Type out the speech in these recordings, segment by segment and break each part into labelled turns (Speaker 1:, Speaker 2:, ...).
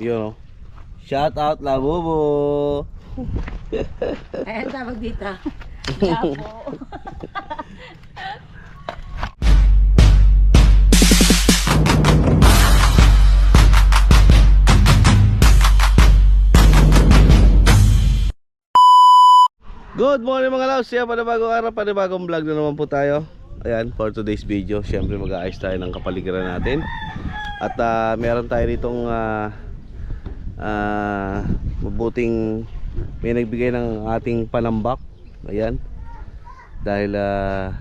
Speaker 1: Yun. Shout out Labubo.
Speaker 2: Ayan tawag dito. Lapo.
Speaker 1: Good morning mga loves. Siya panibagong araw, panibagong vlog na naman po tayo. Ayan, for today's video, syempre mag-aayos tayo ng kapaligiran natin. At ah, meron tayo ditong ah, ah, mabuting may nagbigay ng ating panambak. Ayan. Dahil ah,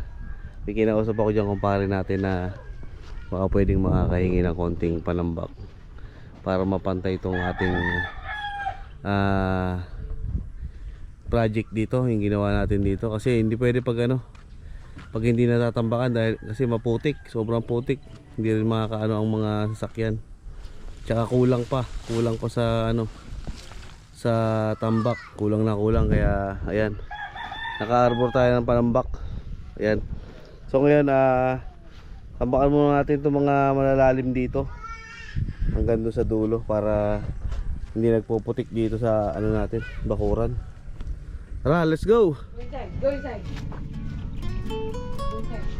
Speaker 1: may kinausap ako dyan kumpare natin na baka pwedeng makakahingi ng konting panambak para mapantay itong ating ah project dito yung ginawa natin dito kasi hindi pwede pag ano pag hindi natatambakan dahil kasi maputik sobrang putik hindi rin makakaano ang mga sasakyan tsaka kulang pa kulang pa sa ano sa tambak kulang na kulang kaya ayan naka-arbor tayo ng panambak ayan so ngayon ah tambakan muna natin itong mga malalalim dito hanggang doon sa dulo para hindi nagpuputik dito sa ano natin bakuran Tara, let's go!
Speaker 2: Go inside. Go inside. Go inside.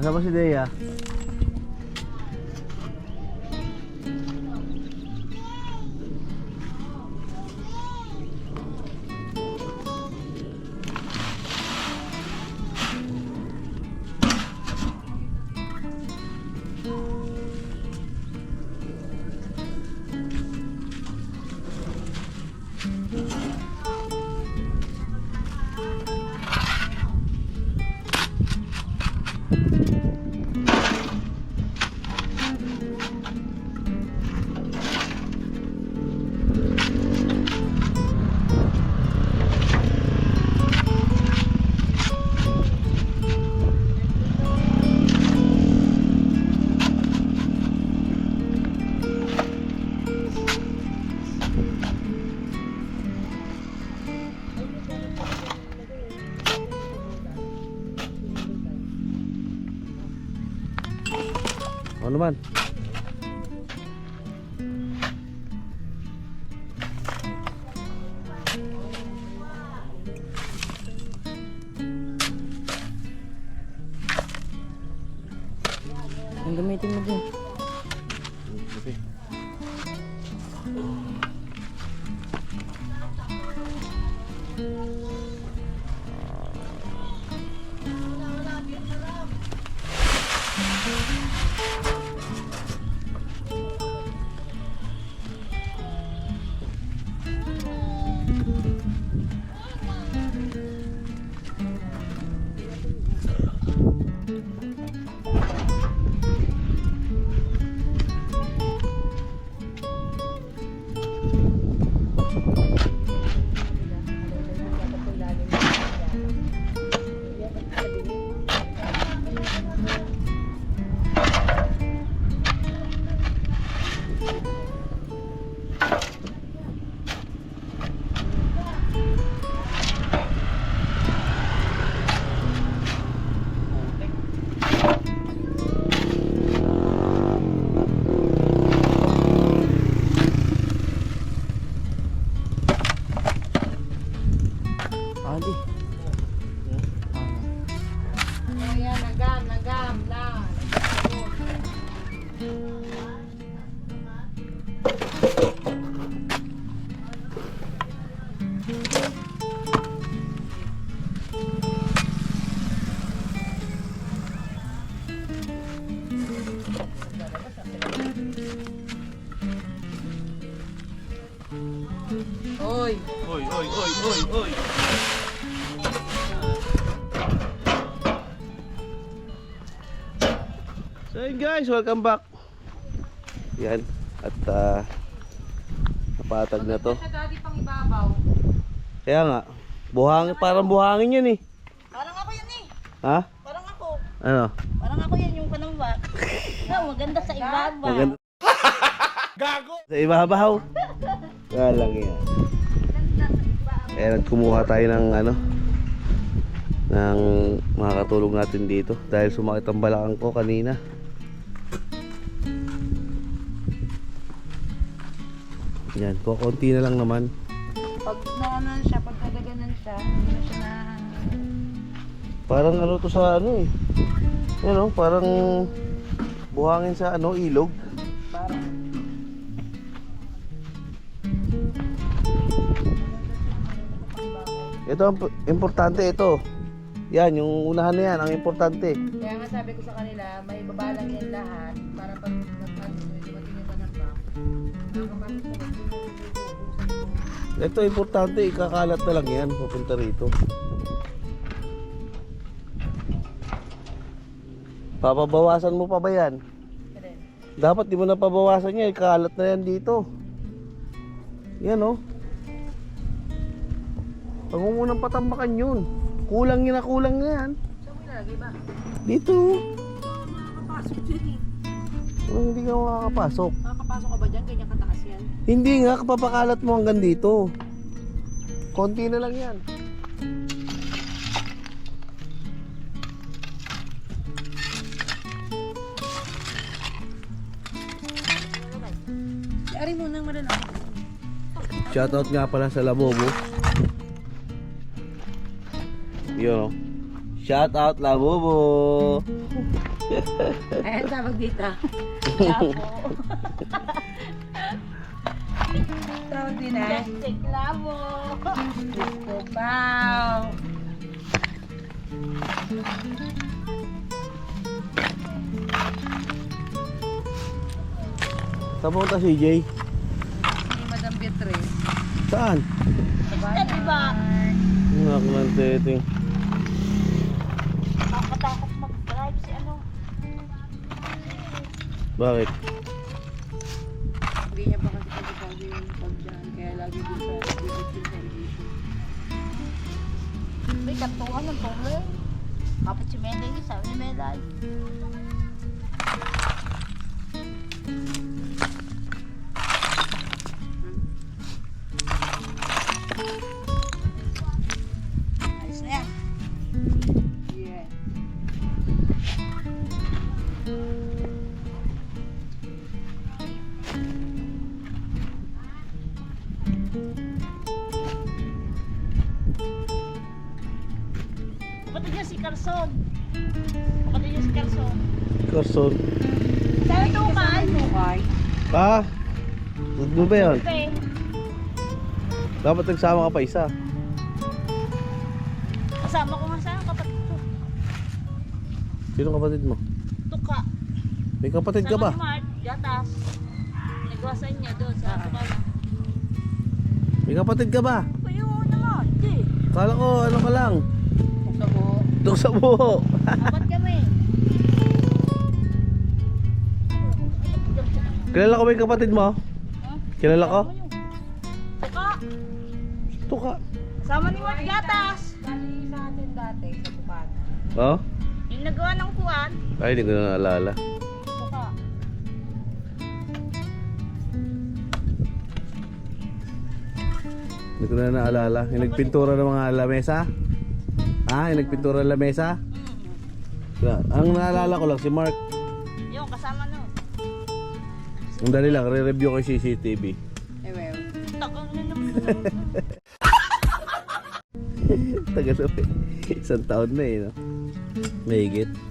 Speaker 1: Asa ba si Dea? Naman?
Speaker 3: Oy,
Speaker 1: Oy, oy, oy, oy, oy. So yun guys, welcome back. Yan. At uh, napatag na to.
Speaker 3: sa daddy pang ibabaw.
Speaker 1: Kaya nga, buhangin, parang buhangin yan eh.
Speaker 4: Parang ako yan eh.
Speaker 1: Ha?
Speaker 4: Parang ako.
Speaker 1: Ano?
Speaker 4: Parang ako yan yung panamba. No, maganda sa ibaba.
Speaker 1: Maganda. Gago! Sa ibabaw. Kaya lang yan. Kaya nagkumuha tayo ng ano ng mga katulong natin dito dahil sumakit ang balakang ko kanina. Yan, kukunti na lang naman.
Speaker 3: Pag naano siya, pag nadaganan siya, hindi na siya na...
Speaker 1: Parang ano to sa ano eh. Yan oh, parang buhangin sa ano, ilog.
Speaker 3: Parang...
Speaker 1: Ito importante ito. Yan, yung unahan na yan, ang importante.
Speaker 3: Kaya nga sabi ko sa kanila, may babalang yan lahat para pag nagpano, dumating yung panamba. Nakakapasok sa
Speaker 1: Ito importante, ikakalat na lang yan, pupunta rito. Papabawasan mo pa ba yan? Dapat di mo na pabawasan yan, ikalat na yan dito. Yan oh. Huwag mo munang patambakan yun. Kulang yun na kulang na yan.
Speaker 3: Saan mo ilalagay ba?
Speaker 1: Dito.
Speaker 3: Nakakapasok dyan eh.
Speaker 1: Hindi ka makakapasok.
Speaker 3: Nakakapasok ka ba dyan? Ganyan kataas yan.
Speaker 1: Hindi nga, kapapakalat mo hanggang dito. Konti na lang yan.
Speaker 3: Ari mo nang malalaki.
Speaker 1: Shoutout nga pala sa Labobo. Oh. Shoutout Labobo.
Speaker 3: Ayan, tawag dito. Tawag din ay.
Speaker 4: Plastic labo.
Speaker 3: Bow.
Speaker 1: Saan pumunta si?
Speaker 3: Ni Madam Beatrice.
Speaker 1: Saan?
Speaker 4: Ito, diba?
Speaker 1: Nak Bakit?
Speaker 3: Hindi niya pa kasi pagkakabi yung pagdaan. Kaya lagi din sa bibig yung service.
Speaker 4: May kantuhan ng tuloy. Kapit si Melay, sabi ni Melay. Carson. Sabi tukay.
Speaker 3: Okay.
Speaker 1: Ah? Ano ba yun? Dapat nagsama ka pa isa.
Speaker 4: Kasama ko nga sa kapatid ko.
Speaker 1: Sino kapatid mo?
Speaker 4: Tuka.
Speaker 1: May kapatid ka ba?
Speaker 4: Sama ni Mark, gatas. Nagwasan niya doon sa tuka na.
Speaker 1: May kapatid ka ba?
Speaker 4: Kayo naman, di.
Speaker 1: Kala ko ano ka lang.
Speaker 3: Sa buho.
Speaker 1: Dok sa buho.
Speaker 4: Apat
Speaker 1: Kilala ko ba yung kapatid mo?
Speaker 4: Huh?
Speaker 1: Kilala ko?
Speaker 4: Tuka.
Speaker 1: Tuka.
Speaker 4: Sama ni Mark, gatas.
Speaker 3: Dali sa atin dati sa Bukana.
Speaker 1: Oh?
Speaker 4: Yung nagawa ng kuwan,
Speaker 1: Ay, hindi ko na naalala.
Speaker 4: tuka.
Speaker 1: Hindi ko na naalala. Yung nagpintura ng mga lamesa? Ah, yung nagpintura ng lamesa?
Speaker 4: Mm.
Speaker 1: Ang naalala ko lang si Mark.
Speaker 4: Yung kasama no.
Speaker 1: Ang dali lang, re-review ko yung CCTV.
Speaker 3: Eh, well.
Speaker 4: Takang.
Speaker 1: Tagal na eh. Isang taon na eh, no? Mahigit.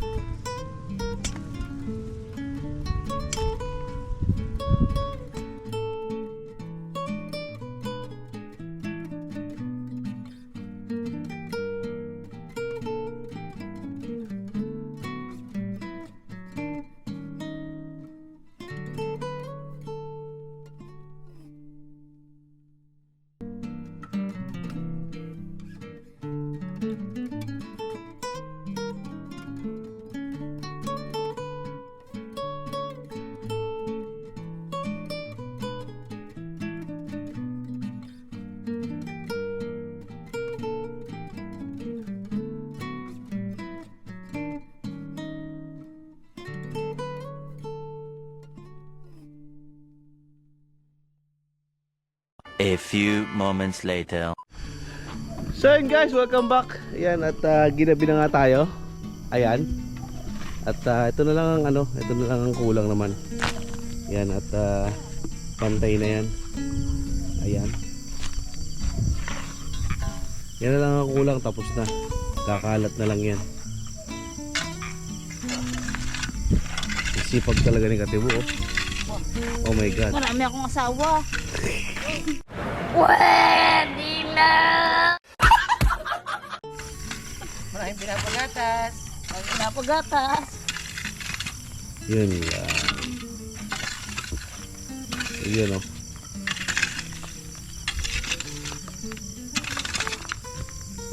Speaker 2: A few moments later.
Speaker 1: So yun guys, welcome back. Ayan, at ah, ginabi na nga tayo. Ayan. At ah, ito na lang ang ano, ito na lang ang kulang naman. Ayan, at ah, pantay na yan. Ayan. Yan na lang ang kulang, tapos na. Kakalat na lang yan. Sipag talaga ni Katibo. Oh. oh my God.
Speaker 4: Marami akong asawa. Pwede na.
Speaker 3: Maraming pinapagatas.
Speaker 4: Ang pinapagatas.
Speaker 1: Yun lang. Yun oh.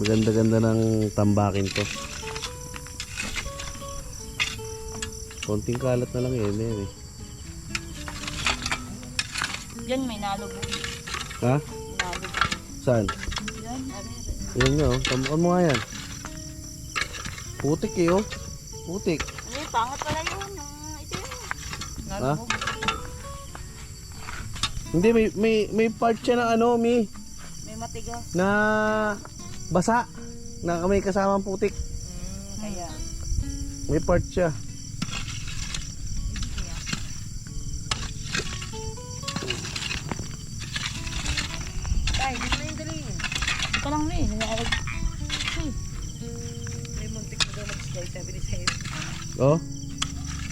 Speaker 1: Maganda-ganda ng tambakin to. Konting kalat na lang yun, yan eh.
Speaker 4: Yan may nalubo.
Speaker 1: Ha? Saan?
Speaker 4: Yan,
Speaker 1: nga oh. Tambakan mo nga yan. Putik eh oh. Putik.
Speaker 4: Yung pangat pala yun? Ah, ito yun.
Speaker 1: Ha? Hindi, may, may, may part siya na ano, Mi.
Speaker 4: May matigas.
Speaker 1: Na basa. Na may kasamang putik.
Speaker 3: Mm, kaya.
Speaker 1: May part siya.
Speaker 3: Tay, dito na yung dalhin.
Speaker 4: Ito lang rin. Nangyarig.
Speaker 3: May muntik na daw mag-slide, sabi ni Sa'yo.
Speaker 1: Oh.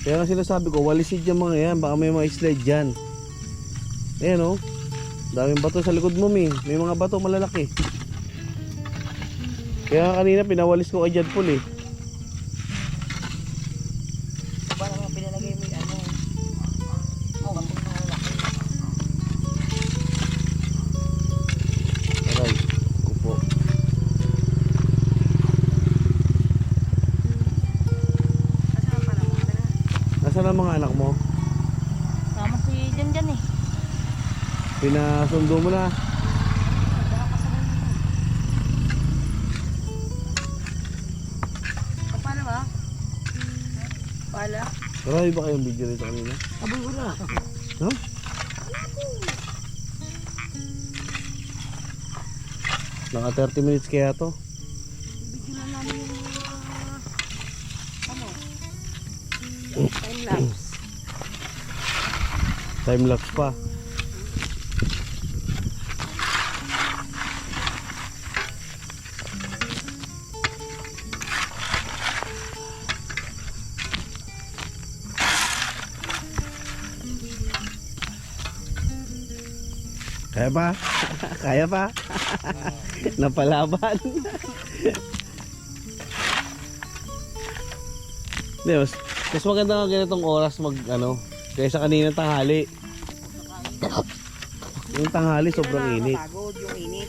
Speaker 1: Kaya nga sinasabi ko, walisid yung mga yan. Baka may mga slide dyan. Ayan oh. Daming bato sa likod mo, mi. May mga bato malalaki. Kaya kanina pinawalis ko kay Jadpol eh. Pinasundo mo na.
Speaker 3: Paano ba? Pala?
Speaker 1: Marami ba kayong video rito kanina?
Speaker 3: Aboy wala.
Speaker 1: Ha? Naka 30 minutes kaya to.
Speaker 3: Bigyan na namin yung. Ano? Time lapse.
Speaker 1: Time lapse pa. Kaya pa? Kaya pa? Napalaban. Hindi, mas, mas maganda nga ganitong oras mag ano, kaysa kanina tanghali. Yung tanghali sobrang init.
Speaker 3: Yung init.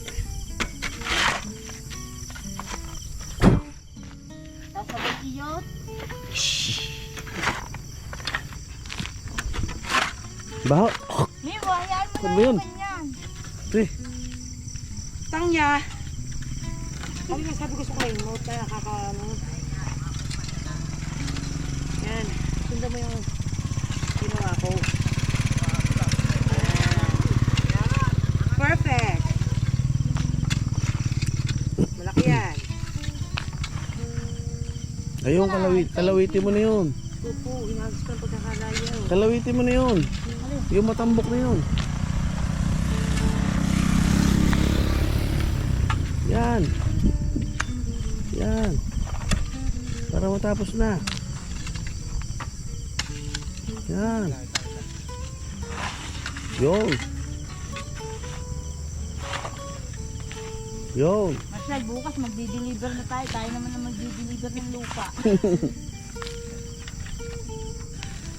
Speaker 1: Baho. Ano yun?
Speaker 4: Yan.
Speaker 1: Eh,
Speaker 3: Tangya. Sabi nga sabi ko sa kayo, mo tayo nakakaano. Yan. Sundan mo yung ginawa ko. Ayan. Perfect. Malaki yan.
Speaker 1: ayun kalawit, kalawitin mo na yun.
Speaker 3: Opo, inagos ko ang.
Speaker 1: Kalawitin mo na yun. Yung matambok na yun. Yan. Yan. Para matapos na. Yan. Yun. Yun.
Speaker 4: Marcel, bukas magdi-deliver na tayo. Tayo naman na magdi-deliver ng lupa.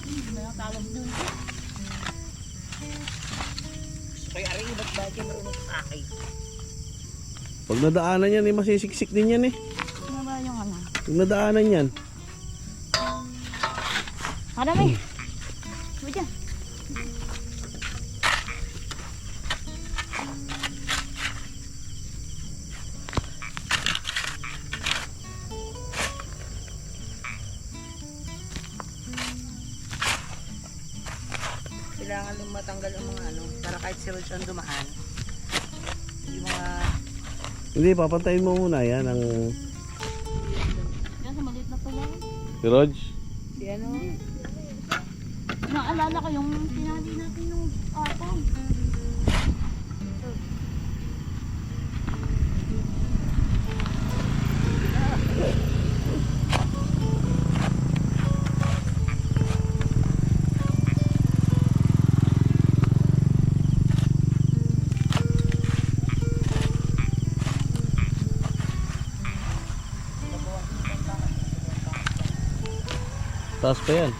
Speaker 4: Hindi na lang tawag dun.
Speaker 3: Kaya ari, ba't ba kayo marunong sa akin?
Speaker 1: Pag nadaanan yan, eh, masisiksik din yan eh.
Speaker 4: Ano ba yung ano?
Speaker 1: Pag nadaanan yan.
Speaker 4: Marami.
Speaker 1: Hindi, papantayin mo muna yan ang
Speaker 4: Yan, maliit na pala.
Speaker 1: si Rog.
Speaker 3: si ano,
Speaker 4: Naalala ko yung tinali natin yung apong.
Speaker 1: Taas pa yan.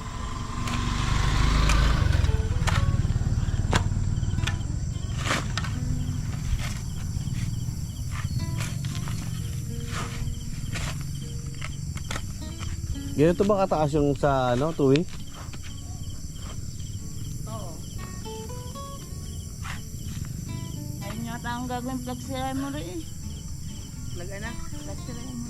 Speaker 1: Ganito ba kataas yung sa ano, tuwi?
Speaker 4: Oo. Ayun yata ang gagawin flex ceremony eh.
Speaker 3: laga na.
Speaker 4: Flex ceremony.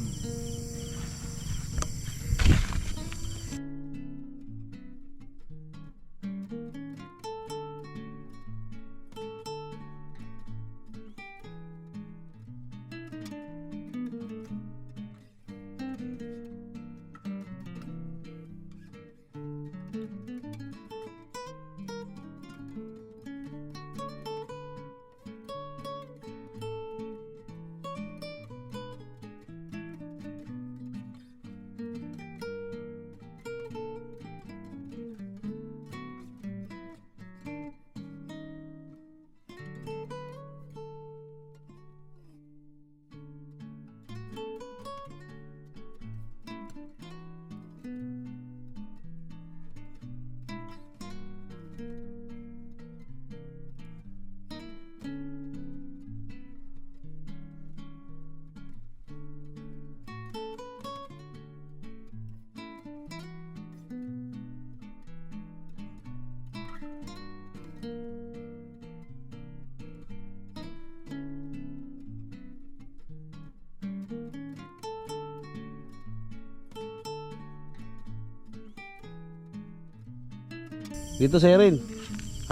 Speaker 1: Dito sa rin.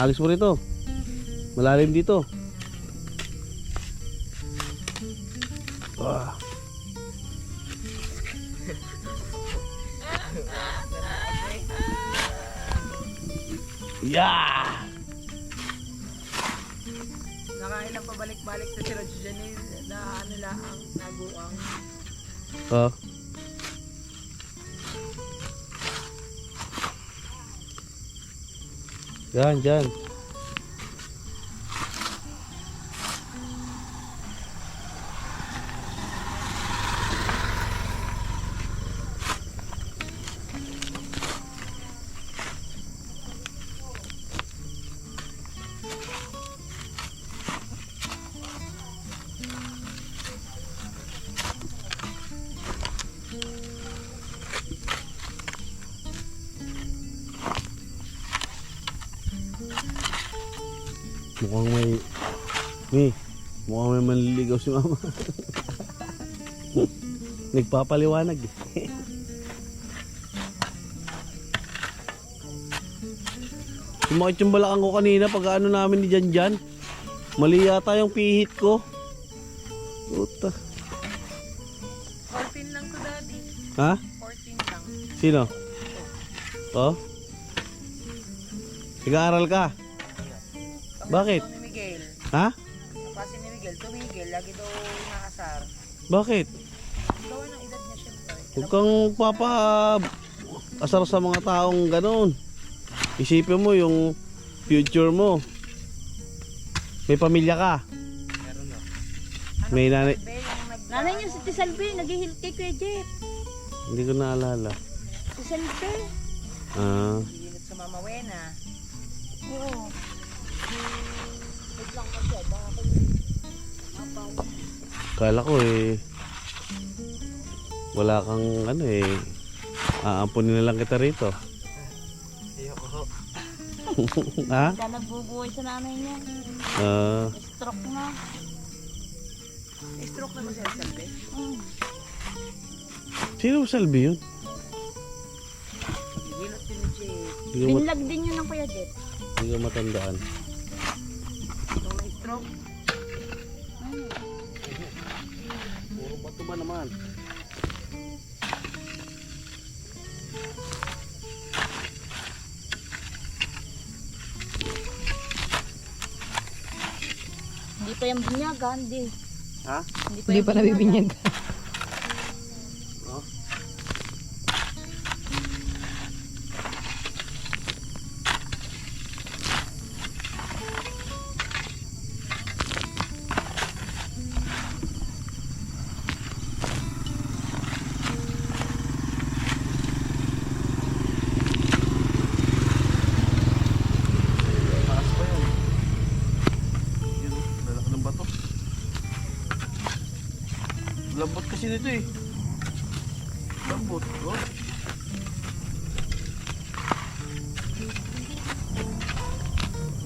Speaker 1: Alis mo rito. Malalim dito. Yan, dyan. Mama. Nagpapaliwanag. Sumakit yung balakang ko kanina pag ano namin ni Jan Jan. Mali yata yung pihit ko. Puta.
Speaker 3: 14 lang to daddy.
Speaker 1: Ha?
Speaker 3: 14 lang.
Speaker 1: Sino? Oh? Nag-aaral ka? Bakit?
Speaker 3: Ni Miguel.
Speaker 1: Ha?
Speaker 3: Kasi ni Miguel, tumigil. Lagi daw nakasar.
Speaker 1: Bakit?
Speaker 3: Gawa ng edad niya syempre.
Speaker 1: Huwag kang papa asar sa mga taong gano'n. Isipin mo yung future mo. May pamilya ka. May nanay.
Speaker 3: Be, yung nag...
Speaker 4: Nanay niya si Tisalbi, naghihil kay Kuya Jeff.
Speaker 1: Hindi ko naalala.
Speaker 4: Tisalbi.
Speaker 1: Ah,
Speaker 3: Hilinit sa Mama Wena.
Speaker 4: Oo.
Speaker 1: Kala ko eh. Wala kang ano eh. Aampunin na lang kita rito. ha?
Speaker 4: Kaya nagbubuhay sa nanay niya.
Speaker 1: Ah,
Speaker 4: Stroke na.
Speaker 3: Stroke na ba siya Salve?
Speaker 4: Mm.
Speaker 1: sino salbi yun?
Speaker 3: Hilot din ni
Speaker 4: Binlag din yun ng Kuya Jeff.
Speaker 1: hindi ko matandaan.
Speaker 3: Nung na-stroke.
Speaker 1: Bato ba naman?
Speaker 4: Hindi pa yung binyagan, di.
Speaker 1: Ha?
Speaker 4: Hindi pa,
Speaker 2: Hindi pa nabibinyag.
Speaker 1: Nito eh. Lambot. Oh.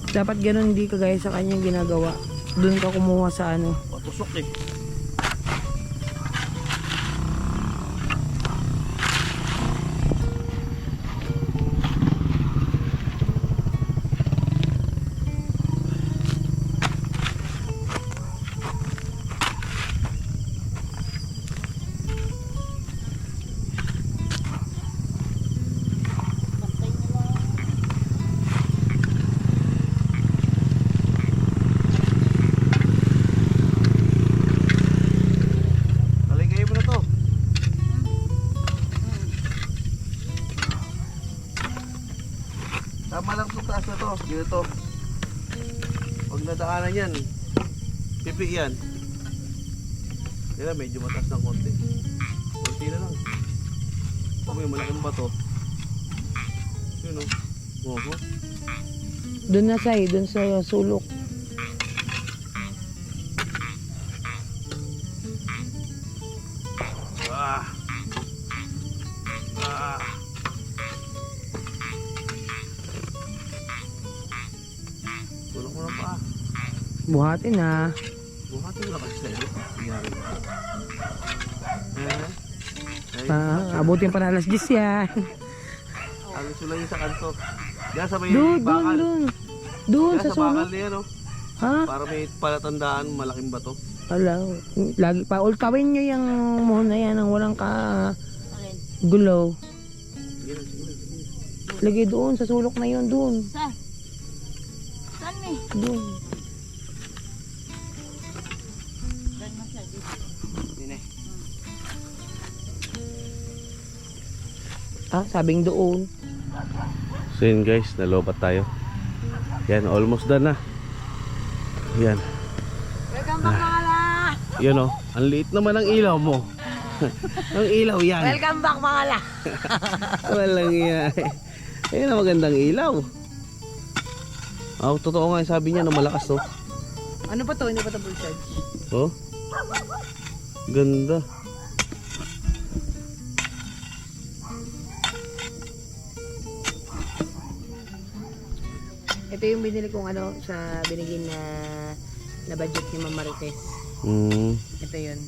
Speaker 2: Dapat ganun hindi ka gaya sa kanya ginagawa. Doon ka kumuha sa ano.
Speaker 1: Patusok eh. Taas na to. Dito. Pag nadaanan yan, pipi yan. Kaya medyo mataas ng konti. Konti na lang. Pag may malaking bato. Yun o. Oho.
Speaker 2: Doon na say, doon sa sulok. Buhatin na.
Speaker 1: Buhati mo na kasi sa'yo.
Speaker 2: Ah, abutin pa na alas 10 yan.
Speaker 1: Alis mo lang yung sa kanto. Diyan sa may
Speaker 2: Doon, doon,
Speaker 1: bakal.
Speaker 2: doon. Doon
Speaker 1: Diyan
Speaker 2: sa
Speaker 1: sa bakal
Speaker 2: sulok.
Speaker 1: niya, no?
Speaker 2: Ha?
Speaker 1: Para may palatandaan, malaking bato.
Speaker 2: Wala. Lagi pa. Ultawin nyo yung mohon na yan ang walang ka
Speaker 1: na.
Speaker 2: Lagay doon sa sulok na yun. Doon.
Speaker 4: Saan? Saan eh?
Speaker 2: Doon. Ah, sabing doon.
Speaker 1: So yun guys, nalobat tayo. Yan, almost done na. Yan.
Speaker 3: Welcome back mga la!
Speaker 1: Yan oh, ang liit naman ang ilaw mo. ang ilaw yan.
Speaker 3: Welcome back mga la!
Speaker 1: Walang iya. Ayun ang magandang ilaw. Ah, totoo nga yung sabi niya na malakas to.
Speaker 3: Ano pa to? Hindi pa to full charge.
Speaker 1: Oh. Ganda.
Speaker 3: Ito yung binili kong ano sa binigyan na na budget ni Mama Marites.
Speaker 1: Hmm,
Speaker 3: Ito yun.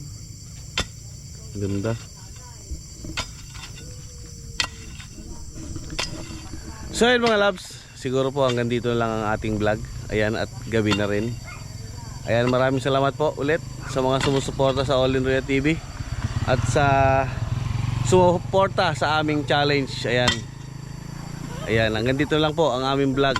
Speaker 1: ganda. So yun mga labs, siguro po hanggang dito lang ang ating vlog. Ayan at gabi na rin. Ayan maraming salamat po ulit sa mga sumusuporta sa All in Ria TV at sa sumusuporta sa aming challenge. Ayan. Ayan, hanggang dito lang po ang aming vlog.